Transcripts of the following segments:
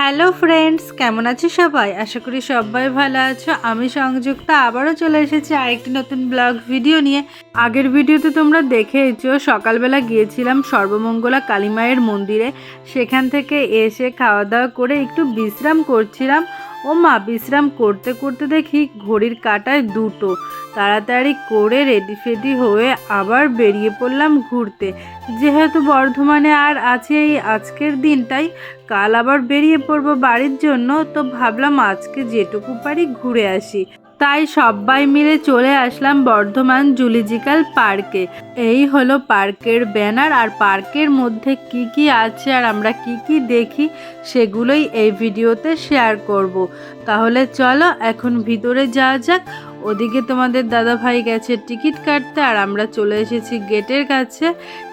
Hello friends, কেমন আছো সবাই? আশা করি সবাই ভালো আছো। আমি সংযুক্তা, আবারও চলে এসেছি আরেকটি নতুন ব্লগ ভিডিও নিয়ে। আগের ভিডিওতে তোমরা দেখেইছো, সকালবেলা গিয়েছিলাম সর্বমঙ্গলা কালী মায়ের মন্দিরে। সেখান থেকে এসে খাওয়া দাওয়া করে একটু বিশ্রাম করছিলাম। ও মা, বিশ্রাম করতে করতে দেখি ঘড়ির কাটায় দুটো। তাড়াতাড়ি করে রেডি ফেডি হয়ে আবার বেরিয়ে পড়লাম ঘুরতে। যেহেতু বর্ধমানে আর আছে এই আজকের দিনটাই, কাল আবার বেরিয়ে পড়ব বাড়ির জন্য, তো ভাবলাম আজকে যেটুকু পারি ঘুরে আসি। তাই সবাই মিলে চলে আসলাম বর্ধমান জুলজিক্যাল পার্কে। এই হলো পার্কের ব্যানার, আর পার্কের মধ্যে কি কি আছে আর আমরা কি কি দেখি সেগুলোই এই ভিডিওতে শেয়ার করব। তাহলে চলো এখন ভিতরে যাওয়া যাক। ওদিকে তোমাদের দাদা ভাই গেছে টিকিট কাটতে, আর আমরা চলে এসেছি গেটের কাছে।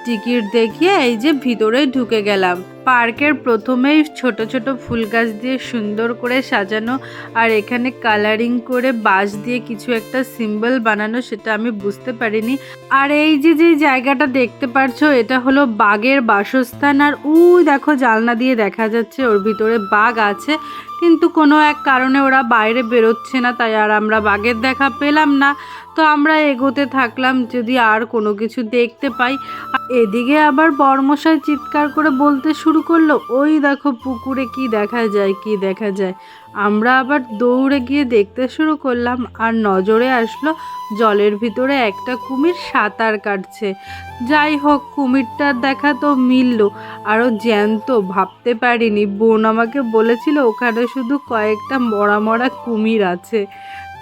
টিকিট দেখিয়ে এই যে ভিতরে ঢুকে গেলাম। পার্কের প্রথমেই ছোট ছোট ফুল গাছ দিয়ে সুন্দর করে সাজানো আর এখানে কালারিং করে বাঁশ দিয়ে কিছু একটা সিম্বল বানানো সেটা আমি বুঝতে পারিনি। আর এই যে যে জায়গাটা দেখতে পারছ, এটা হলো বাঘের বাসস্থান। আর উই, দেখো জালনা দিয়ে দেখা যাচ্ছে ওর ভিতরে বাঘ আছে। কিন্তু কোনো এক কারণে ওরা বাইরে বেরোচ্ছে না, তাই আর আমরা বাঘের দেখা পেলাম না। তো আমরা এগোতে থাকলাম, যদি আর কোনো কিছু দেখতে পাই। এদিকে আবার বর্মশাই চিৎকার করে বলতে শুরু করল, ওই দেখো পুকুরে কি দেখা যায়, কি দেখা যায়? আমরা আবার দৌড়ে গিয়ে দেখতে শুরু করলাম, আর নজরে আসলো জলের ভিতরে একটা কুমির সাঁতার কাটছে। যাই হোক, কুমিরটার দেখা তো মিলল, আরও জ্যান্ত, ভাবতে পারিনি। বোন আমাকে বলেছিল, ওখানে শুধু কয়েকটা মরা মরা কুমির আছে।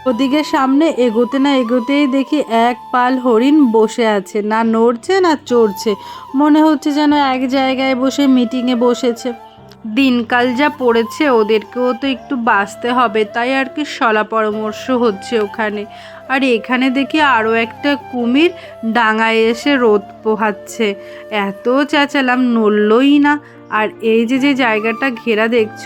ওদিকে সামনে এগোতে না এগোতেই দেখি এক পাল হরিণ বসে আছে। না নড়ছে, না চড়ছে। মনে হচ্ছে যেন এক জায়গায় বসে মিটিংয়ে বসেছে। দিনকাল যা পড়েছে, ওদেরকেও তো একটু বাঁচতে হবে। তাই আর কি সলা পরামর্শ হচ্ছে ওখানে। আর এখানে দেখি আরও একটা কুমির ডাঙায় এসে রোদ পোহাচ্ছে। এত চেঁচালাম, নড়লই না। আর এই যে যে জায়গাটা ঘেরা দেখছ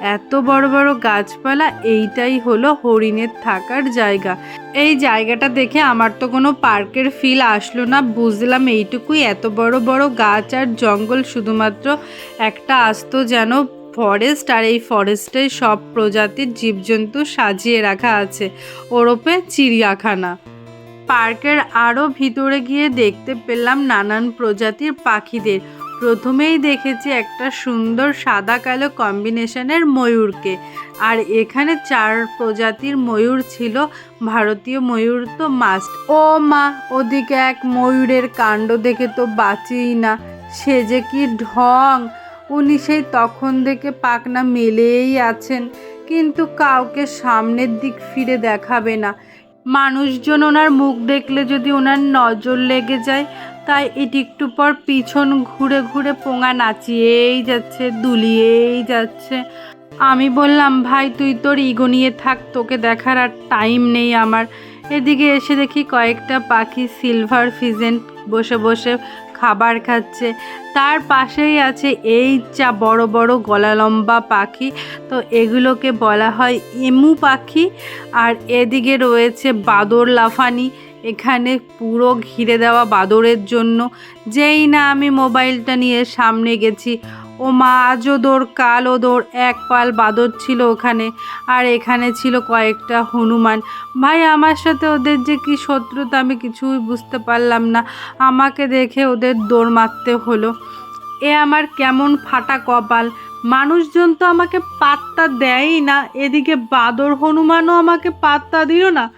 এত বড় বড় গাছপালা, এইটাই হলো হরিণের থাকার জায়গা। এই জায়গাটা দেখে আমার তো কোনো পার্কের ফিল আসলো না, বুঝলাম এইটুকুই। এত বড় বড় গাছ আর জঙ্গল শুধুমাত্র একটা আস্ত যেন ফরেস্ট আর এই ফরেস্টে সব প্রজাতির জীবজন্তু সাজিয়ে রাখা আছে। ওরপে চিড়িয়াখানা। পার্কের আরও ভিতরে গিয়ে দেখতে পেলাম নানান প্রজাতির পাখিদের। প্রথমেই দেখেছি একটা সুন্দর সাদা কালো কম্বিনেশনের ময়ূরকে। আর এখানে চার প্রজাতির ময়ূর ছিল। ভারতীয় ময়ূর তো মাস্ট ও মা, ওদিকে এক ময়ূরের কাণ্ড দেখে তো বাঁচিই না। সে যে কি ঢং। উনি সেই তখন থেকে পাকনা মেলেই আছেন। কিন্তু কাউকে সামনের দিক ফিরে দেখাবে না। মানুষজন ওনার মুখ দেখলে যদি ওনার নজর লেগে যায় তাই এটি একটু পর পিছন ঘুরে ঘুরে পোঙা নাচিয়েই যাচ্ছে, দুলিয়েই যাচ্ছে। আমি বললাম, ভাই, তুই তোর ইগো নিয়ে থাক, তোকে দেখার আর টাইম নেই আমার। এদিকে এসে দেখি কয়েকটা পাখি সিলভার ফিজেন্ট বসে বসে খাবার খাচ্ছে। তার পাশেই আছে এই চা বড় বড় গলা লম্বা পাখি। তো এগুলোকে বলা হয় এমু পাখি। আর এদিকে রয়েছে বাদর লাফানি। এখানে পুরো ঘিরে দেওয়া বাদরের জন্য। যেই না আমি মোবাইলটা নিয়ে সামনে গেছি। ও মা আজও দৌড় কালও দৌড় এক পাল বাদর ছিল ওখানে। আর এখানে ছিল কয়েকটা হনুমান। ভাই, আমার সাথে ওদের যে কি শত্রুতা আমি কিছুই বুঝতে পারলাম না। আমাকে দেখে ওদের দৌড় মারতে হলো। এ আমার কেমন ফাটা কপাল। মানুষজন তো আমাকে পাত্তা দেয়ই না। এদিকে বাদর হনুমানও আমাকে পাত্তা দিল না।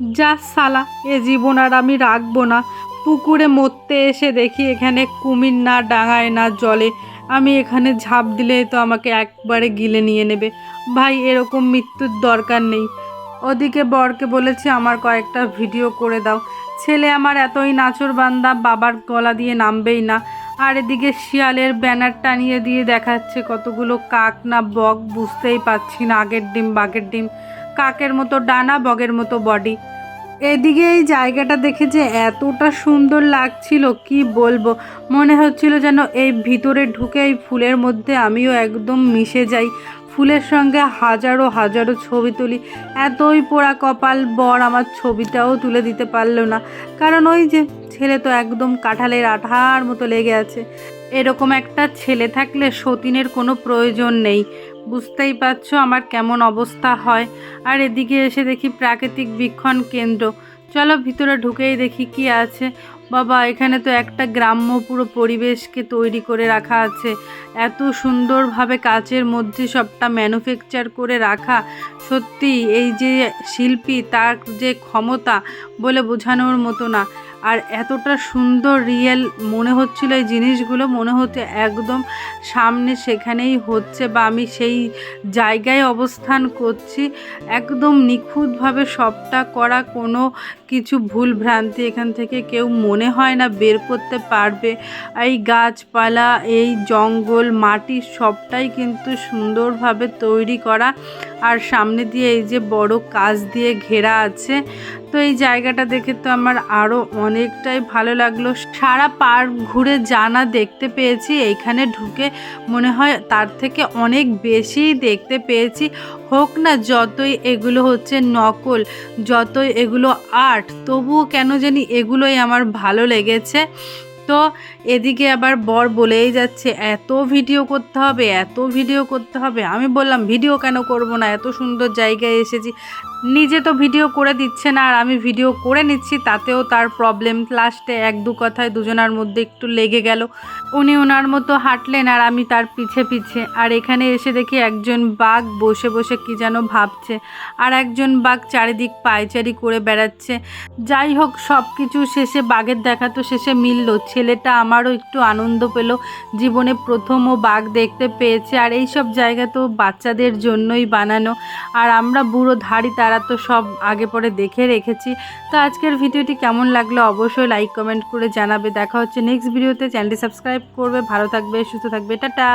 যা সালা, এ জীবন আর আমি রাখব না। পুকুরে মরতে এসে দেখি এখানে কুমির না ডাঙায় না জলে। আমি এখানে ঝাঁপ দিলে তো আমাকে একবারে গিলে নিয়ে নেবে। ভাই, এরকম মৃত্যুর দরকার নেই। ওদিকে বরকে বলেছি আমার কয়েকটা ভিডিও করে দাও। ছেলে আমার এতই নাচর বান্দা, বাবার গলা দিয়ে নামবেই না। আর এদিকে শিয়ালের ব্যানার টানিয়ে দিয়ে দেখাচ্ছে কতগুলো কাক না বক, বুঝতেই পারছি না আগের ডিম, বাঘের ডিম। কাকের মতো ডানা, বগের মতো বডি এদিকে এই জায়গাটা দেখে যে এতটা সুন্দর লাগছিল, কি বলব? মনে হচ্ছিল যেন এই ভিতরে ঢুকে এই ফুলের মধ্যে আমিও একদম মিশে যাই। ফুলের সঙ্গে হাজারো হাজারো ছবি তুলি। এতই পোড়া কপাল, বর আমার ছবিটাও তুলে দিতে পারল না। কারণ ওই যে ছেলে তো একদম কাঁঠালের আঠার মতো লেগে আছে। এরকম একটা ছেলে থাকলে সতীনের কোনো প্রয়োজন নেই। বুঝতেই পারছ আমার কেমন অবস্থা হয়। আর এদিকে এসে দেখি প্রাকৃতিক বীক্ষণ কেন্দ্র। চলো ভিতরে ঢুকেই দেখি কি আছে। বাবা, এখানে তো একটা গ্রাম্য পুরো পরিবেশকে তৈরি করে রাখা আছে। এত সুন্দরভাবে কাচের মধ্যে সবটা ম্যানুফ্যাকচার করে রাখা। সত্যি, এই যে শিল্পী, তার যে ক্ষমতা বলে বোঝানোর মতো না। আর এতটা সুন্দর রিয়েল মনে হচ্ছিল এই জিনিসগুলো, মনে হচ্ছে একদম সামনে সেখানেই হচ্ছে বা আমি সেই জায়গায় অবস্থান করছি। একদম নিখুঁতভাবে সবটা করা কোনো কিছু ভুল ভ্রান্তি এখান থেকে কেউ মনে হয় না বের করতে পারবে। এই গাছপালা, এই জঙ্গল, মাটি সবটাই কিন্তু সুন্দরভাবে তৈরি করা। আর সামনে দিয়ে এই যে বড় কাজ দিয়ে ঘেরা আছে, তো এই জায়গাটা দেখে তো আমার আরও অনেকটাই ভালো লাগল। সারা পার্ক ঘুরে জানা দেখতে পেয়েছি, এইখানে ঢুকে মনে হয় তার থেকে অনেক বেশি দেখতে পেয়েছি। হোক না, যতই এগুলো হচ্ছে নকল, যতই এগুলো আর্ট, তবুও কেন জানি এগুলোই আমার ভালো লেগেছে। তো এদিকে আবার বর বলেই যাচ্ছে, এত ভিডিও করতে হবে, এত ভিডিও করতে হবে। আমি বললাম, ভিডিও কেন করব না? এত সুন্দর জায়গায় এসেছি। নিজে তো ভিডিও করে দিচ্ছে না, আর আমি ভিডিও করে নিচ্ছি, তাতেও তার প্রবলেম লাস্টে এক দু কথায় দুজনার মধ্যে একটু লেগে গেল। উনি ওনার মতো হাঁটলেন, আর আমি তার পিছে পিছে। আর এখানে এসে দেখি একজন বাঘ বসে বসে কি যেন ভাবছে। আর একজন বাঘ চারিদিক পায়চারি করে বেড়াচ্ছে। যাই হোক সব কিছু শেষে বাঘের দেখা তো শেষে মিলল। ছেলেটা আমারও একটু আনন্দ পেল। জীবনে প্রথম ও বাঘ দেখতে পেয়েছে, আর এই সব জায়গা তো বাচ্চাদের জন্যই বানানো। আর আমরা বুড়ো ধাড়ি তারা তো সব আগে পরে দেখে রেখেছি। তো আজকের ভিডিওটি কেমন লাগল অবশ্যই লাইক কমেন্ট করে জানাবে। দেখা হচ্ছে নেক্সট ভিডিওতে চ্যানেলটি সাবস্ক্রাইব করবে। ভালো থাকবে, সুস্থ থাকবে। টাটা!